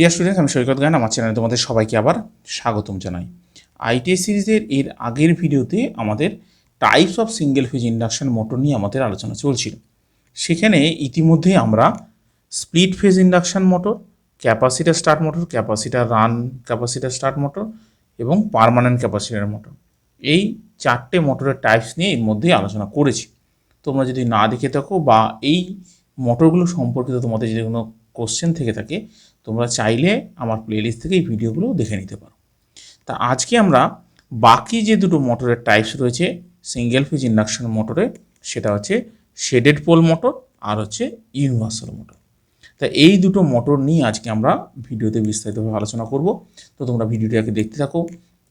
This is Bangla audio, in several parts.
ডিয়ার স্টুডেন্টস আমি সৈকত গান আমার চ্যানেলে তোমাদের সবাইকে আবার স্বাগতম জানাই। আইটিএস সিরিজের এর আগের ভিডিওতে আমাদের types of single phase induction motor নিয়ে আমাদের আলোচনা চলছিল। সেখানে ইতিমধ্যে আমরা split phase induction motor capacitor start motor capacitor run capacitor start motor এবং পারমানেন্ট ক্যাপাসিটার মোটর এই চারটে মোটরের টাইপস নিয়ে এর মধ্যেই আলোচনা করেছি। তোমরা যদি না দেখে থাকো বা এই মোটরগুলো সম্পর্কিত তোমাদের যদি কোনো কোশ্চেন থেকে থাকে তোমরা চাইলে আমার প্লেলিস্ট থেকে এই ভিডিওগুলো দেখে নিতে পারো। তা আজকে আমরা বাকি যে দুটো মোটরের টাইপস রয়েছে সিঙ্গেল ফিজ ইন্ডাকশন মোটরে সেটা হচ্ছে শেডেড পোল মোটর আর হচ্ছে ইউনিভার্সাল মোটর তা এই দুটো মোটর নিয়ে আজকে আমরা ভিডিওতে বিস্তারিতভাবে আলোচনা করব। তো তোমরা ভিডিওটাকে দেখতে থাকো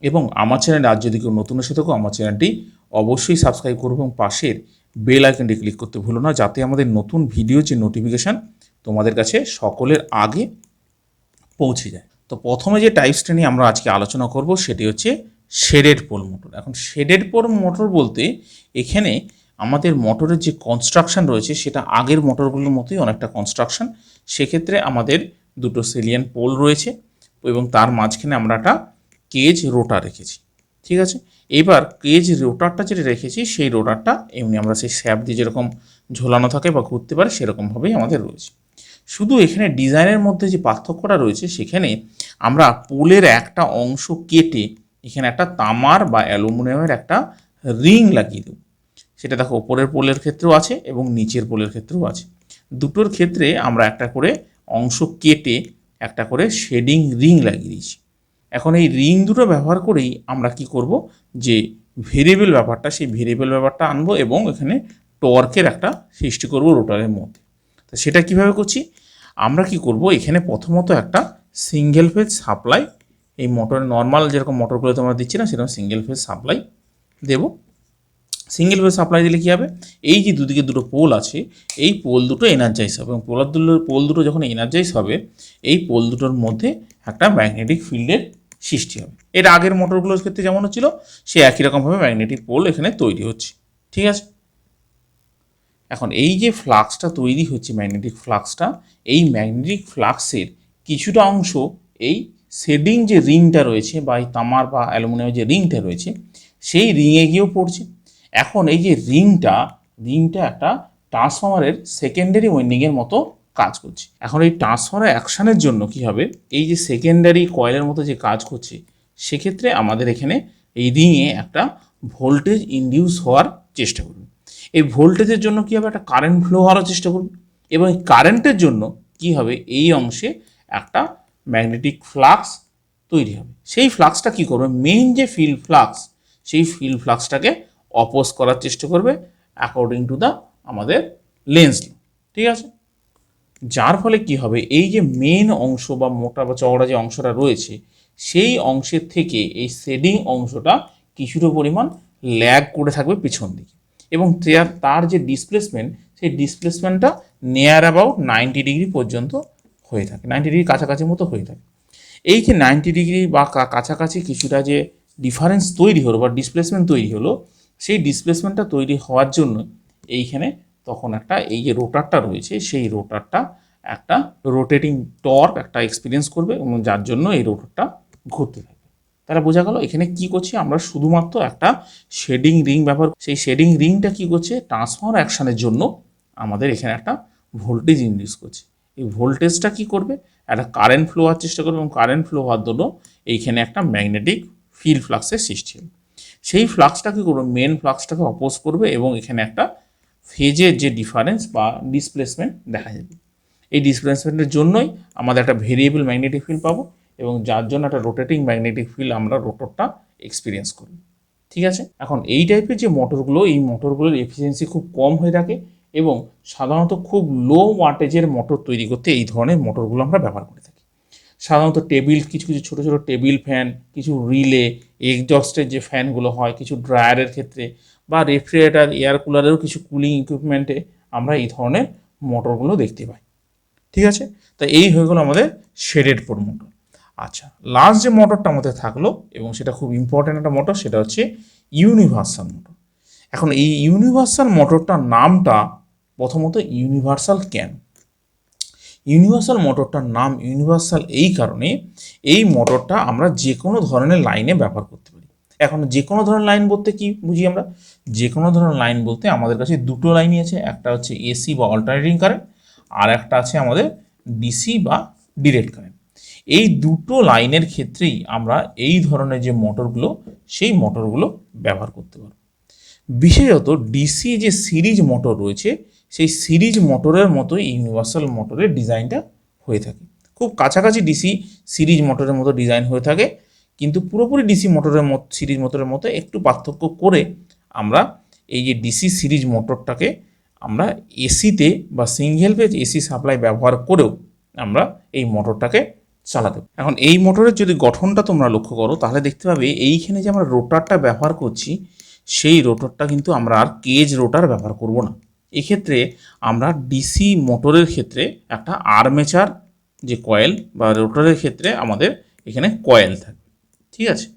এবং আমার চ্যানেলে আজ যদি কেউ নতুন এসে থাকো, আমার চ্যানেলটি অবশ্যই সাবস্ক্রাইব করব এবং পাশের বেল আইকনটি ক্লিক করতে ভুলো না, যাতে আমাদের নতুন ভিডিও যে নোটিফিকেশান তোমাদের কাছে সকলের আগে পৌঁছে যায়। তো প্রথমে যে টাইপসটা নিয়ে আমরা আজকে আলোচনা করব সেটি হচ্ছে শেডেড পোল মোটর এখন শেডেড পোল মোটর বলতে এখানে আমাদের মোটরের যে কনস্ট্রাকশন রয়েছে সেটা আগের মোটরগুলোর মতোই অনেকটা কনস্ট্রাকশন সেক্ষেত্রে আমাদের দুটো সেলিয়ান পোল রয়েছে এবং তার মাঝখানে আমরা একটা কেজ রোটার রেখেছি। ঠিক আছে? এবার কেজ রোটারটা যেটা রেখেছি সেই রোটারটা এমনি আমরা সেই স্যাপ দিয়ে যেরকম ঝোলানো থাকে বা ঘুরতে পারে সেরকমভাবেই আমাদের রয়েছে। শুধু এখানে ডিজাইনের মধ্যে যে পার্থক্যটা রয়েছে, সেখানে আমরা পোলের একটা অংশ কেটে এখানে একটা তামার বা অ্যালুমিনিয়ামের একটা রিং লাগিয়ে দেব। সেটা দেখো, ওপরের পোলের ক্ষেত্রেও আছে এবং নিচের পোলের ক্ষেত্রেও আছে। দুটোর ক্ষেত্রে আমরা একটা করে অংশ কেটে একটা করে শেডিং রিং লাগিয়ে দিয়েছি। এখন এই রিং দুটো ব্যবহার করেই আমরা কি করব, যে ভেরিয়েবল ব্যাপারটা, সেই ভেরিয়েবল ব্যাপারটা আনব এবং এখানে টর্কের একটা সৃষ্টি করব রোটারের মধ্যে। তো সেটা কীভাবে করছি? আমরা কি করব? এখানে প্রথমত একটা সিঙ্গেল ফেজ সাপ্লাই এই মোটর নর্মাল যেরকম মোটরগুলো তোমরা দিচ্ছি না, সেরকম সিঙ্গেল ফেজ সাপ্লাই দেব। সিঙ্গেল ফেজ সাপ্লাই দিলে কী হবে? এই যে দুদিকে দুটো পোল আছে, এই পোল দুটো এনার্জাইজ হবে এবং পোলার দুটো পোল দুটো যখন এনার্জাইজ হবে, এই পোল দুটোর মধ্যে একটা ম্যাগনেটিক ফিল্ডের সৃষ্টি হবে। এর আগের মোটরগুলোর ক্ষেত্রে যেমন হচ্ছিল, সে একই রকমভাবে ম্যাগনেটিক পোল এখানে তৈরি হচ্ছে। ঠিক আছে? এখন এই যে ফ্লাক্সটা তৈরি হচ্ছে ম্যাগনেটিক ফ্লাক্সটা, এই ম্যাগনেটিক ফ্লাক্সের কিছুটা অংশ এই শেডিং যে রিংটা রয়েছে বা এই তামার বা অ্যালুমিনিয়ামের যে রিংটা রয়েছে, সেই রিংয়ে গিয়েও পড়ছে। এখন এই যে রিংটা রিংটা একটা ট্রান্সফর্মারের সেকেন্ডারি ওয়েন্ডিংয়ের মতো কাজ করছে। এখন এই ট্রান্সফর্মার অ্যাকশানের জন্য কি হবে? এই যে সেকেন্ডারি কয়েলের মতো যে কাজ করছে, সেক্ষেত্রে আমাদের এখানে এই রিংয়ে একটা ভোল্টেজ ইনডিউস হওয়ার চেষ্টা করবে। এই ভোল্টেজের জন্য কী হবে একটা কারেন্ট ফ্লো হওয়ার চেষ্টা করবে? এবং এই কারেন্টের জন্য কি হবে? এই অংশে একটা ম্যাগনেটিক ফ্লাক্স তৈরি হবে। সেই ফ্লাক্সটা কি করবে? মেইন যে ফিল্ড ফ্লাক্স সেই ফিল্ড ফ্লাক্সটাকে অপোজ করার চেষ্টা করবে অ্যাকর্ডিং টু দ্য আমাদের লেন্স ঠিক আছে? যার ফলে কি হবে? এই যে মেন অংশ বা মোটা বা চওড়া যে অংশটা রয়েছে, সেই অংশের থেকে এই শেডিং অংশটা কিছুটা পরিমাণ ল্যাগ করে থাকবে পিছন দিকে। এবং তার- যে ডিসপ্লেসমেন্ট সেই ডিসপ্লেসমেন্টটা নিয়ার অ্যাবাউট নাইনটি ডিগ্রি পর্যন্ত হয়ে থাকে। নাইনটি ডিগ্রি কাছাকাছি মতো হয়ে থাকে। এই যে নাইনটি ডিগ্রি বা কাছাকাছি কিছুটা যে ডিফারেন্স তৈরি হলো বা ডিসপ্লেসমেন্ট তৈরি হলো, সেই ডিসপ্লেসমেন্টটা তৈরি হওয়ার জন্য এইখানে তখন একটা এই যে রোটারটা রয়েছে, সেই রোটারটা একটা রোটেটিং টর্ক একটা এক্সপিরিয়েন্স করবে এবং যার জন্য এই রোটারটা ঘুরতে থাকবে তাহলে বোঝা গেল এখানে কি করছি? আমরা শুধুমাত্র একটা শেডিং রিং ব্যবহার সেই শেডিং রিংটা কি করছে? ট্রান্সফার অ্যাকশানের জন্য আমাদের এখানে একটা ভোল্টেজ ইনডিউস করছে। এই ভোল্টেজটা কি করবে? একটা কারেন্ট ফ্লো হওয়ার চেষ্টা করবে এবং কারেন্ট ফ্লো হওয়ার জন্য এইখানে একটা ম্যাগনেটিক ফিল্ড ফ্লাক্সের সৃষ্টি হবে। সেই ফ্লাক্সটা কী করবে? মেন ফ্লাক্সটাকে অপোজ করবে এবং এখানে একটা ফেজের যে ডিফারেন্স বা ডিসপ্লেসমেন্ট দেখা যাবে। এই ডিসপ্লেসমেন্টের জন্যই আমাদের একটা ভেরিয়েবল ম্যাগনেটিক ফিল্ড পাবো। এবং যার জন্য একটা রোটেটিং ম্যাগনেটিক ফিল্ড আমরা রোটরটা এক্সপিরিয়েন্স করি। ঠিক আছে? এখন এই টাইপের যে মোটরগুলো এই মোটরগুলোর এফিসিয়েন্সি খুব কম হয়ে থাকে এবং সাধারণত খুব লো ওয়াটেজের মোটর তৈরি করতে এই ধরনের মোটরগুলো আমরা ব্যবহার করে থাকি। সাধারণত টেবিল কিছু কিছু ছোটো ছোটো টেবিল ফ্যান কিছু রিলে এক্সজস্টের যে ফ্যানগুলো হয়, কিছু ড্রায়ারের ক্ষেত্রে বা রেফ্রিজারেটার এয়ার কুলারেরও কিছু কুলিং ইকুইপমেন্টে আমরা এই ধরনের মোটরগুলো দেখতে পাই। ঠিক আছে? তা এই হয়ে গেলো আমাদের শেডেড পোর মোটর আচ্ছা লাস্ট যে মোটরটা আমাদের থাকল, এবং সেটা খুব ইম্পর্ট্যান্ট একটা মোটর সেটা হচ্ছে ইউনিভার্সাল মোটর এখন এই ইউনিভার্সাল মোটরটার নামটা প্রথমত ইউনিভার্সাল কেন? ইউনিভার্সাল মোটরটার নাম ইউনিভার্সাল এই কারণে এই মোটরটা আমরা যে কোনো ধরনের লাইনে ব্যবহার করতে পারি। এখন যে কোনো ধরনের লাইন বলতে কি বুঝি আমরা? যে কোনো ধরনের লাইন বলতে আমাদের কাছে দুটো লাইনই আছে, একটা হচ্ছে এসি বা অল্টারনেটিং কারেন্ট আর একটা আছে আমাদের ডিসি বা ডিরেক্ট কারেন্ট এই দুটো লাইনের ক্ষেত্রেই আমরা এই ধরনের যে মোটরগুলো, সেই মোটরগুলো ব্যবহার করতে পারব। বিশেষত ডিসি যে সিরিজ মোটর রয়েছে, সেই সিরিজ মোটরের মতোই ইউনিভার্সাল মোটরের ডিজাইনটা হয়ে থাকে। খুব কাছাকাছি ডিসি সিরিজ মোটরের মতো ডিজাইন হয়ে থাকে, কিন্তু পুরোপুরি ডিসি মোটরের মতো, সিরিজ মোটরের মতো একটু পার্থক্য করে আমরা এই যে ডিসি সিরিজ মোটরটাকে আমরা এসিতে বা সিঙ্গেল পেজ এসি সাপ্লাই ব্যবহার করেও আমরা এই মোটরটাকে চালাতে এখন এই মোটরের যদি গঠনটা তোমরা লক্ষ্য করো, তাহলে দেখতে পাবে এইখানে যে আমরা রোটারটা ব্যবহার করছি, সেই রোটারটা কিন্তু আমরা আর কেজ রোটার ব্যবহার করব না। এক্ষেত্রে আমরা ডিসি মোটরের ক্ষেত্রে একটা আর্মেচার যে কয়েল বা রোটারের ক্ষেত্রে আমাদের এখানে কয়েল থাকবে, ঠিক আছে?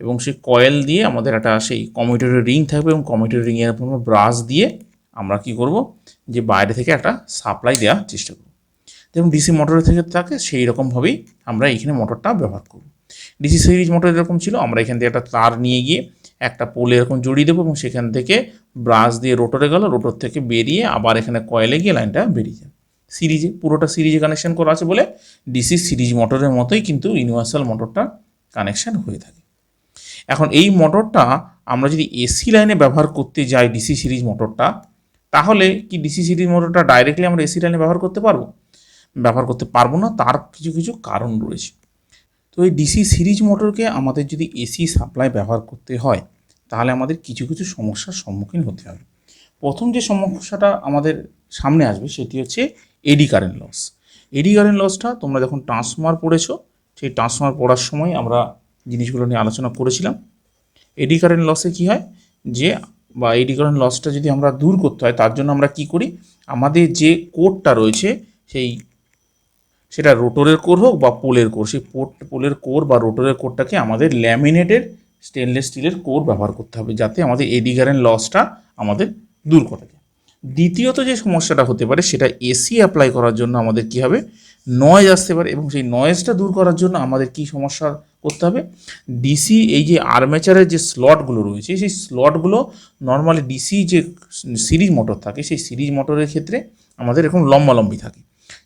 এবং সেই কয়েল দিয়ে আমাদের একটা সেই কমিউটারের রিং থাকবে এবং কমিউটারের রিংয়ের ব্রাশ দিয়ে আমরা কি করব? যে বাইরে থেকে একটা সাপ্লাই দেওয়ার চেষ্টা করব। যেমন ডিসি মোটরের থেকে থাকে, সেই রকমভাবেই আমরা এইখানে মোটরটা ব্যবহার করব। ডিসি সিরিজ মোটর এরকম ছিল, আমরা এখান থেকে একটা তার নিয়ে গিয়ে একটা পোলে এরকম জড়িয়ে দেবো এবং সেখান থেকে ব্রাশ দিয়ে রোটরে গেল রোটর থেকে বেরিয়ে আবার এখানে কয়েলে গিয়ে লাইনটা বেরিয়ে যায়। সিরিজে পুরোটা সিরিজে কানেকশন করা আছে বলে ডিসি সিরিজ মোটরের মতোই কিন্তু ইউনিভার্সাল মোটরটা কানেকশন হয়ে থাকে। এখন এই মোটরটা আমরা যদি এসি লাইনে ব্যবহার করতে যাই ডিসি সিরিজ মোটরটা তাহলে কি ডিসি সিরিজ মোটরটা ডাইরেক্টলি আমরা এসি লাইনে ব্যবহার করতে পারব? ব্যবহার করতে পারব না, তার কিছু কিছু কারণ রয়েছে। তো এই ডিসি সিরিজ মোটরকে আমাদের যদি এসি সাপ্লাই ব্যবহার করতে হয়, তাহলে আমাদের কিছু কিছু সমস্যার সম্মুখীন হতে হবে। প্রথম যে সমস্যাটা আমাদের সামনে আসবে, সেটি হচ্ছে eddy current loss eddy current লসটা তোমরা যখন ট্রান্সফর্মার পড়েছো, সেই ট্রান্সফর্মার পড়ার সময় আমরা জিনিসগুলো নিয়ে আলোচনা করেছিলাম। এডি কারেন্ট লসে কী হয়? যে, বা এডি কারেন্ট লসটা যদি আমরা দূর করতে হয়, তার জন্য আমরা কি করি? আমাদের যে কোডটা রয়েছে, সেই সেটা রোটরের কোর হোক বা পোলের কোর, সেই পোলের কোর বা রোটরের কোরটাকে আমাদের ল্যামিনেটেড স্টেনলেস স্টিলের কোর ব্যবহার করতে হবে যাতে আমাদের এডি কারেন্ট লসটা আমাদের দূর করা যায় দ্বিতীয়ত যে সমস্যাটা হতে পারে, সেটা এসি অ্যাপ্লাই করার জন্য আমাদের কি হবে? নয়েজ আসতে পারে এবং সেই নয়েজটা দূর করার জন্য আমাদের কি সমস্যা করতে হবে? ডিসি এই যে আর্মেচারের যে স্লটগুলো রয়েছে, সেই স্লটগুলো নর্মালি ডিসি যে সিরিজ মোটর থাকে, সেই সিরিজ মোটরের ক্ষেত্রে আমাদের এরকম লম্বালম্বি থাকে।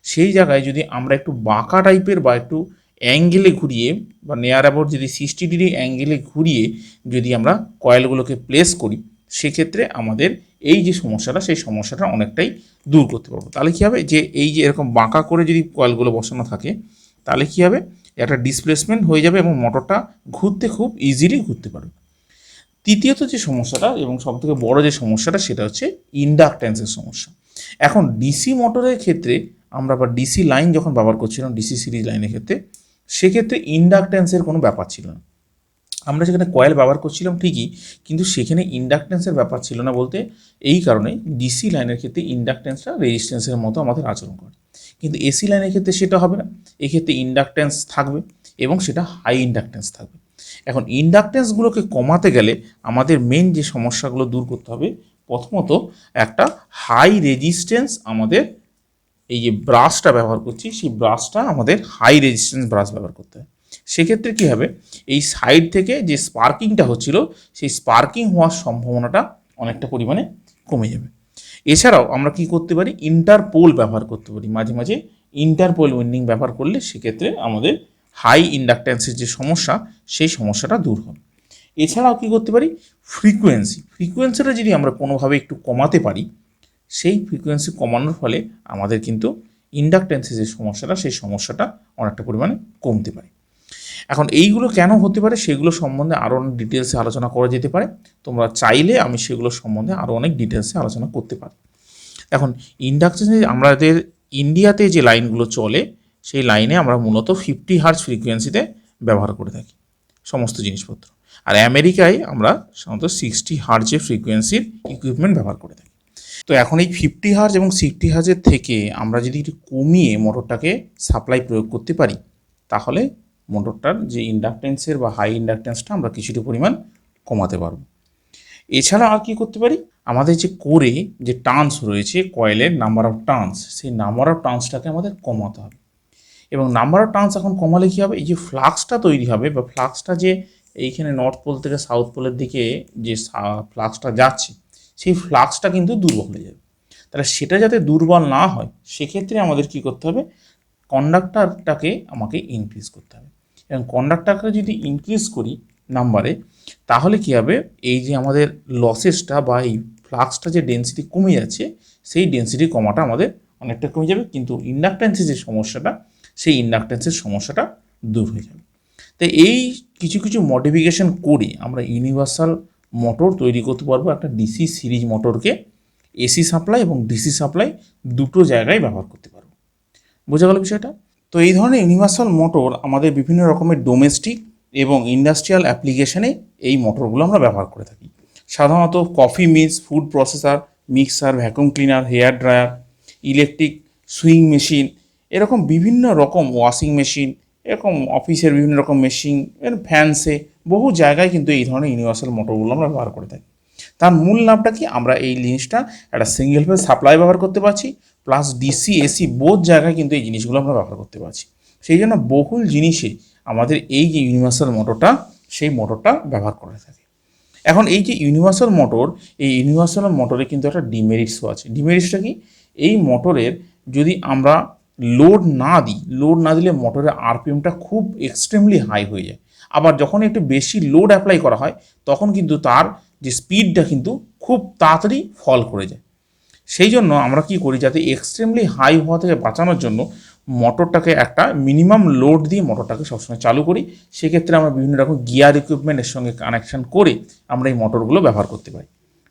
সেই জায়গায় যদি আমরা একটু বাঁকা টাইপের বা একটু অ্যাঙ্গেলে ঘুরিয়ে বা নেয়ার অ্যাবাউট যদি সিক্সটি ডিগ্রি অ্যাঙ্গেলে ঘুরিয়ে যদি আমরা কয়েলগুলোকে প্লেস করি, সেক্ষেত্রে আমাদের এই যে সমস্যাটা, সেই সমস্যাটা অনেকটাই দূর করতে পারব। তাহলে কী হবে? যে এই যে এরকম বাঁকা করে যদি কয়েলগুলো বসানো থাকে, তাহলে কী হবে? একটা ডিসপ্লেসমেন্ট হয়ে যাবে এবং মোটরটা ঘুরতে খুব ইজিলি ঘুরতে পারবে। তৃতীয়ত যে সমস্যাটা এবং সবথেকে বড় যে সমস্যাটা, সেটা হচ্ছে ইন্ডাকট্যান্সের সমস্যা। এখন ডিসি মোটরের ক্ষেত্রে আমরা বা ডিসি লাইন যখন ব্যবহার করছিলাম ডিসি সিরিজ লাইনের ক্ষেত্রে, সেক্ষেত্রে ইন্ডাকট্যান্সের কোনো ব্যাপার ছিল না। আমরা যেখানে কয়েল ব্যবহার করছিলাম ঠিকই, কিন্তু সেখানে ইন্ডাকটেন্সের ব্যাপার ছিল না বলতে এই কারণে ডিসি লাইনের ক্ষেত্রে ইন্ডাকটেন্সটা রেজিস্ট্যান্সের মতো আমাদের আচরণ করে। কিন্তু এসি লাইনের ক্ষেত্রে সেটা হবে না, এক্ষেত্রে ইন্ডাকটেন্স থাকবে এবং সেটা হাই ইন্ডাকটেন্স থাকবে। এখন ইন্ডাকটেন্সগুলোকে কমাতে গেলে আমাদের মেন যে সমস্যাগুলো দূর করতে হবে, প্রথমত একটা হাই রেজিস্ট্যান্স আমাদের এই যে ব্রাশটা ব্যবহার করছি, সেই ব্রাশটা আমাদের হাই রেজিস্ট্যান্স ব্রাশ ব্যবহার করতে হয়। সেক্ষেত্রে কী হবে? এই সাইড থেকে যে স্পার্কিংটা হচ্ছিল, সেই স্পার্কিং হওয়ার সম্ভাবনাটা অনেকটা পরিমাণে কমে যাবে। এছাড়াও আমরা কি করতে পারি? ইন্টারপোল ব্যবহার করতে পারি। মাঝে মাঝে ইন্টারপোল উইন্ডিং ব্যবহার করলে সেক্ষেত্রে আমাদের হাই ইন্ডাকট্যান্সের যে সমস্যা, সেই সমস্যাটা দূর হবে। এছাড়াও কি করতে পারি? ফ্রিকোয়েন্সি ফ্রিকোয়েন্সিটা যদি আমরা কোনোভাবে একটু কমাতে পারি সেই ফ্রিকোয়েন্সি কমানোর ফলে আমাদের কিন্তু ইন্ডাকটেন্সের যে সমস্যাটা, সেই সমস্যাটা অনেকটা পরিমাণে কমতে পারে। এখন এইগুলো কেন হতে পারে সেগুলো সম্বন্ধে আরও অনেক ডিটেলসে আলোচনা করা যেতে পারে। তোমরা চাইলে আমি সেগুলো সম্বন্ধে আরও অনেক ডিটেলসে আলোচনা করতে পারি। এখন ইন্ডাকশনে আমাদের ইন্ডিয়াতে যে লাইনগুলো চলে, সেই লাইনে আমরা মূলত ফিফটি হার্জ ফ্রিকোয়েন্সিতে ব্যবহার করে থাকি, সমস্ত জিনিসপত্র। আর আমেরিকায় আমরা সাধারণত সিক্সটি হার্জের ফ্রিকোয়েন্সির ইকুইপমেন্ট ব্যবহার করে থাকি। তো এখন এই ফিফটি হার্জ এবং সিক্সটি হার্জের থেকে আমরা যদি একটু কমিয়ে মোটরটাকে সাপ্লাই প্রয়োগ করতে পারি, তাহলে মোটরটার যে ইন্ডাকটেন্সের বা হাই ইন্ডাকটেন্সটা আমরা কিছুটা পরিমাণ কমাতে পারব। এছাড়া আর কি করতে পারি? আমাদের যে কোরে যে টার্নস রয়েছে কয়েলের নাম্বার অফ টার্নস সেই নাম্বার অফ টার্নসটাকে আমাদের কমাতে হবে। এবং নাম্বার অফ টার্নস এখন কমালে কী হবে? এই যে ফ্লাক্সটা তৈরি হবে বা ফ্লাক্সটা যে এইখানে নর্থ পোল থেকে সাউথ পোলের দিকে যে ফ্লাক্সটা যাচ্ছে সেই ফ্লাক্সটা কিন্তু দুর্বল হয়ে যাবে। তাহলে সেটা যাতে দুর্বল না হয়, সেক্ষেত্রে আমাদের কি করতে হবে? কন্ডাক্টারটাকে আমাকে ইনক্রিজ করতে হবে। এবং কন্ডাক্টারকে যদি ইনক্রিজ করি নাম্বারে তাহলে কী হবে? এই যে আমাদের লসেসটা বা এই ফ্লাক্সটা যে ডেন্সিটি কমে যাচ্ছে, সেই ডেন্সিটি কমাটা আমাদের অনেকটা কমে যাবে। কিন্তু ইন্ডাকটেন্সের যে সমস্যাটা, সেই ইন্ডাকটেন্সের সমস্যাটা দূর হয়ে যাবে। তাই এই কিছু কিছু মডিফিকেশন করে আমরা ইউনিভার্সাল মোটর তৈরি করতে পারব একটা ডিসি সিরিজ মোটরকে এসি সাপ্লাই এবং ডিসি সাপ্লাই দুটো জায়গায় ব্যবহার করতে পারব। বোঝা গেল বিষয়টা? তো এই ধরনের ইউনিভার্সাল মোটর আমাদের বিভিন্ন রকমের ডোমেস্টিক এবং ইন্ডাস্ট্রিয়াল অ্যাপ্লিকেশনে এই মোটরগুলো আমরা ব্যবহার করে থাকি। সাধারণত coffee mills food processor mixer vacuum cleaner hair dryer electric sewing machine এরকম বিভিন্ন রকম ওয়াশিং মেশিন এরকম অফিসের বিভিন্ন রকম মেশিন ফ্যান্সে বহু জায়গায় কিন্তু এই ধরনের ইউনিভার্সাল মোটরগুলো আমরা ব্যবহার করে থাকি। তার মূল লাভটা কি? আমরা এই জিনিসটা একটা সিঙ্গেল ফেজ সাপ্লাই ব্যবহার করতে পারছি প্লাস ডিসি এসি বোধ জায়গায় কিন্তু এই জিনিসগুলো আমরা ব্যবহার করতে পারছি। সেই জন্য বহুল জিনিসে আমাদের এই যে ইউনিভার্সাল মোটরটা সেই মোটরটা ব্যবহার করে থাকে। এখন এই যে ইউনিভার্সাল মোটর এই ইউনিভার্সাল মোটরে কিন্তু একটা ডিমেরিটসও আছে। ডিমেরিটসটা কি? এই মোটরের যদি আমরা লোড না দিই লোড না দিলে মোটরের আরপিএমটা খুব এক্সট্রিমলি হাই হয়ে যায়। আবার যখন একটু বেশি লোড অ্যাপ্লাই করা হয়, তখন কিন্তু তার যে স্পিডটা কিন্তু খুব তাড়াতাড়ি ফল করে যায়। সেই জন্য আমরা কি করি, যাতে এক্সট্রিমলি হাই হওয়া থেকে বাঁচানোর জন্য মোটরটাকে একটা মিনিমাম লোড দিয়ে মোটরটাকে সবসময় চালু করি। সেক্ষেত্রে আমরা বিভিন্ন রকম গিয়ার ইকুইপমেন্টের সঙ্গে কানেকশন করে আমরা এই মোটরগুলো ব্যবহার করতে পারি।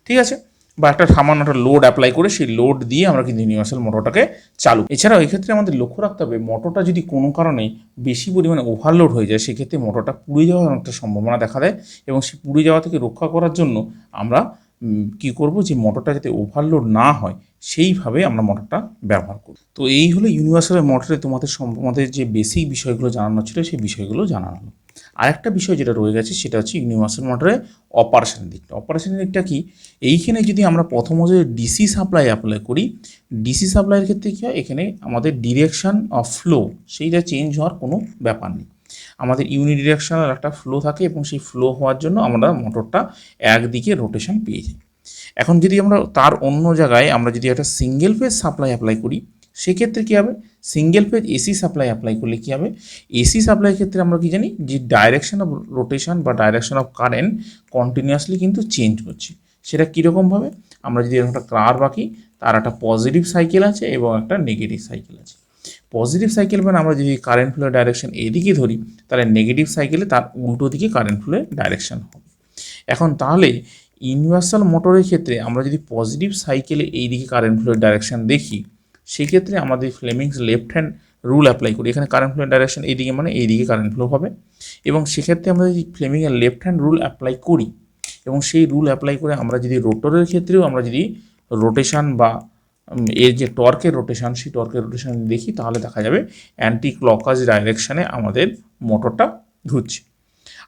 ঠিক আছে? বা একটা সামান্য একটা লোড অ্যাপ্লাই করে সেই লোড দিয়ে আমরা কিন্তু ইউনিভার্সাল মোটরটাকে চালু এছাড়াও এক্ষেত্রে আমাদের লক্ষ্য রাখতে হবে মোটরটা যদি কোনো কারণে বেশি পরিমাণে ওভারলোড হয়ে যায়, সেক্ষেত্রে মোটরটা পুড়ে যাওয়ার একটা সম্ভাবনা দেখা দেয় এবং সেই পুড়ে যাওয়া থেকে রক্ষা করার জন্য আমরা কি করব যে মোটরটা যাতে ওভারলোড না হয়, সেইভাবে আমরা মোটরটা ব্যবহার করি তো এই হলো ইউনিভার্সাল মোটরে তোমাদের আমাদের যে বেসিক বিষয়গুলো জানানো ছিল, সেই বিষয়গুলো জানানো আরেকটা বিষয় যেটা রয়ে গেছে, সেটা হচ্ছে ইউনিভার্সাল মোটরের অপারেশনের দিকটা। অপারেশনের দিকটা কি? এইখানে যদি আমরা প্রথমত ডিসি সাপ্লাই অ্যাপ্লাই করি ডিসি সাপ্লাইয়ের ক্ষেত্রে কী হয়? এখানে আমাদের ডিরেকশান অফ ফ্লো সেইটা চেঞ্জ হওয়ার কোনো ব্যাপার নেই। আমাদের ইউনি ডিরেকশনাল একটা ফ্লো থাকে এবং সেই ফ্লো হওয়ার জন্য আমরা মোটরটা একদিকে রোটেশন পেয়ে যাই। এখন যদি আমরা তার অন্য জায়গায় আমরা যদি একটা সিঙ্গেল ফেজ সাপ্লাই অ্যাপ্লাই করি, সেক্ষেত্রে কী হবে? Single phase AC supply apply করলে কী হবে? এসি সাপ্লাইয়ের ক্ষেত্রে আমরা কি জানি? যে ডাইরেকশন অফ রোটেশন বা ডাইরেকশন অফ কারেন্ট কন্টিনিউয়াসলি কিন্তু চেঞ্জ হচ্ছে সেটা কীরকমভাবে আমরা যদি এরকম একটা কার বাকি তার একটা পজিটিভ সাইকেল আছে এবং একটা নেগেটিভ সাইকেল আছে। পজিটিভ সাইকেল মানে আমরা যদি কারেন্ট ফ্লোর ডাইরেকশন এদিকে ধরি, তাহলে নেগেটিভ সাইকেলে তার উল্টো দিকে কারেন্ট ফ্লোয়ের ডাইরেকশন হবে। এখন তাহলে ইউনিভার্সাল মোটরের ক্ষেত্রে আমরা যদি পজিটিভ সাইকেলে এই দিকে কারেন্ট ফ্লোয়ের ডাইরেকশন দেখি সেক্ষেত্রে আমাদের Fleming's left hand rule apply করি। এখানে কারেন্ট ফ্লোয়ের ডাইরেকশন এইদিকে মানে এইদিকে কারেন্ট ফ্লো হবে। এবং সেক্ষেত্রে আমরা যদি ফ্লেমিংয়ের লেফট হ্যান্ড রুল অ্যাপ্লাই করি, এবং সেই রুল অ্যাপ্লাই করে আমরা যদি রোটরের ক্ষেত্রেও আমরা যদি রোটেশান বা এর যে টর্কের রোটেশান সেই টর্কের রোটেশান দেখি, তাহলে দেখা যাবে অ্যান্টি ক্লকাজ ডাইরেকশানে আমাদের মোটরটা ঘুরছে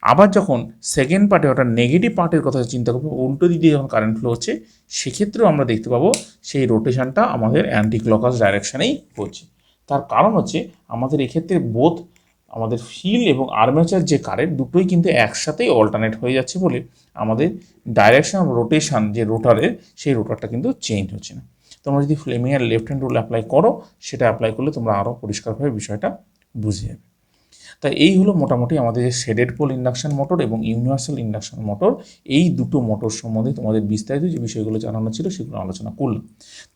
আবার যখন সেকেন্ড পার্টে অর্থাৎ নেগেটিভ পার্টের কথা চিন্তা করব, উল্টো দিক যখন কারেন্ট ফ্লো হচ্ছে, সেক্ষেত্রেও আমরা দেখতে পাবো সেই রোটেশনটা আমাদের অ্যান্টি ক্লকাস ডাইরেকশানেই হচ্ছে। তার কারণ হচ্ছে আমাদের এক্ষেত্রে বোধ আমাদের ফিল এবং আর্মেচার যে কারেন্ট দুটোই কিন্তু একসাথেই অল্টারনেট হয়ে যাচ্ছে বলে আমাদের ডাইরেকশন অফ রোটেশন যে রোটারের সেই রোটারটা কিন্তু চেঞ্জ হচ্ছে না। তোমরা যদি ফ্লেমিংয়ের লেফট হ্যান্ড রুল অ্যাপ্লাই করো, সেটা অ্যাপ্লাই করলে তোমরা আরও পরিষ্কারভাবে বিষয়টা বুঝে যাবে। তাই এই হলো মোটামুটি আমাদের যে শেডেড পোল ইন্ডাকশন মোটর এবং ইউনিভার্সাল ইন্ডাকশন মোটর এই দুটো মোটর সম্বন্ধে তোমাদের বিস্তারিত যে বিষয়গুলো জানানো ছিল সেগুলো আলোচনা করলাম।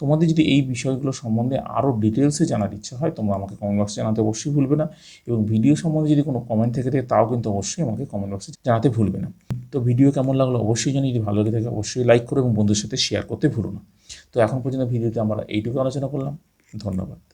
তোমাদের যদি এই বিষয়গুলো সম্বন্ধে আরও ডিটেলসে জানার ইচ্ছা হয়, তোমরা আমাকে কমেন্ট বক্সে জানাতে অবশ্যই ভুলবে না। এবং ভিডিও সম্বন্ধে যদি কোনো কমেন্ট থেকে থাকে, তাও কিন্তু অবশ্যই আমাকে কমেন্ট বক্সে জানাতে ভুলবে না। তো ভিডিও কেমন লাগল অবশ্যই জানি যদি ভালো লেগে থাকে অবশ্যই লাইক করো এবং বন্ধুদের সাথে শেয়ার করতে ভুলো না। তো এখন পর্যন্ত ভিডিওতে আমরা এইটুকু আলোচনা করলাম। ধন্যবাদ।